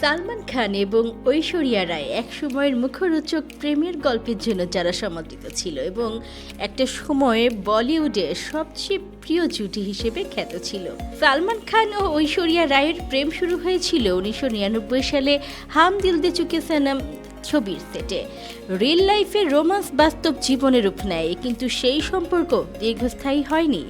সালমান খান এবং ঐশ্বরিয়া রায় একসময়ের মুখরোচক প্রেমের গল্পের জন্য যারা সমাদৃত ছিল এবং একটা সময়ে বলিউডে সবচেয়ে প্রিয় জুটি হিসেবে খ্যাত ছিল। সালমান খান ও ঐশ্বরিয়া রায়ের প্রেম শুরু হয়েছিল উনিশশো নিরানব্বই সালে হাম দিল দে চুকে সানাম ছবির সেটে। রিয়েল লাইফে রোমান্স বাস্তব জীবনের রূপ নেয় কিন্তু সেই সম্পর্ক দীর্ঘস্থায়ী হয়নি।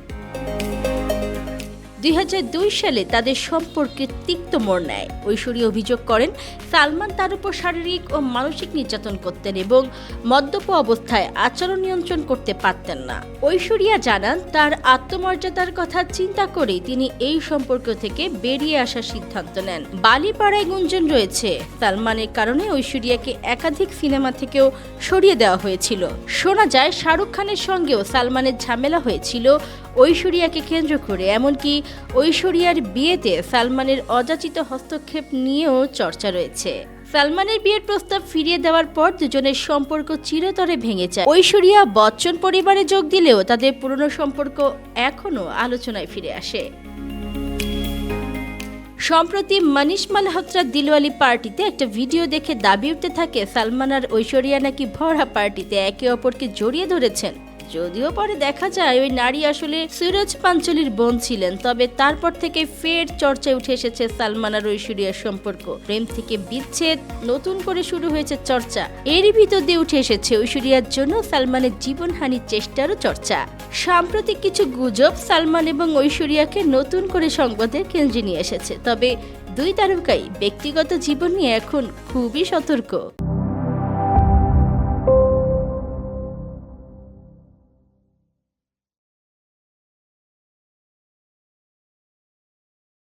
দুই হাজার দুই সালে তাদের সম্পর্কে তিক্ত মোড় নেয়। ঐশ্বরী অভিযোগ করেন, সালমান তার উপর শারীরিক ও মানসিক নির্যাতন করতেন এবং মদ্যপ অবস্থায় আচরণ নিয়ন্ত্রণ করতে পারতেন না। ঐশ্বরিয়া জানান, তার আত্মমর্যাদার কথা চিন্তা করে তিনি এই সম্পর্ক থেকে বেরিয়ে আসার সিদ্ধান্ত নেন। বালিপাড়ায় গুঞ্জন রয়েছে, সালমানের কারণে ঐশ্বরিয়াকে একাধিক সিনেমা থেকেও সরিয়ে দেওয়া হয়েছিল। শোনা যায়, শাহরুখ খানের সঙ্গেও সালমানের ঝামেলা হয়েছিল, ঐশ্বরিয়াকে কেন্দ্র করে। এমনকি ঐশ্বরিয়ার বিয়েতে সালমানের অযাচিত হস্তক্ষেপ নিয়েও চর্চা রয়েছে। সালমানের বিয়ের প্রস্তাব ফিরিয়ে দেওয়ার পর দুজনের সম্পর্ক চিরতরে ভেঙে যায়। ঐশ্বরিয়া বচ্চন পরিবারে যোগ দিলেও তাদের পুরনো সম্পর্ক এখনও আলোচনায় ফিরে আসে। সম্প্রতি মনীষ মালহোত্রার দিলওয়ালি পার্টিতে একটা ভিডিও দেখে দাবি উঠতে থাকে, সালমান আর ঐশ্বরিয়া নাকি ভরা পার্টিতে একে অপরকে জড়িয়ে ধরেছেন। যদিও পরে দেখা যায় ওই নারী আসলে সুরজ পাঞ্চলির বোন ছিলেন, তবে তারপর থেকে ফের চর্চায় উঠে এসেছে সালমান আর ঐশ্বরিয়ার সম্পর্ক। প্রেম থেকে বিচ্ছেদ, নতুন করে শুরু হয়েছে চর্চা। এরই ভিতর দিয়ে উঠে এসেছে ঐশ্বরিয়ার জন্য সালমানের জীবনহানির চেষ্টারও চর্চা। সাম্প্রতিক কিছু গুজব সালমান এবং ঐশ্বরিয়াকে নতুন করে সংবাদের কেন্দ্রে নিয়ে এসেছে, তবে দুই তারকাই ব্যক্তিগত জীবন নিয়ে এখন খুবই সতর্ক।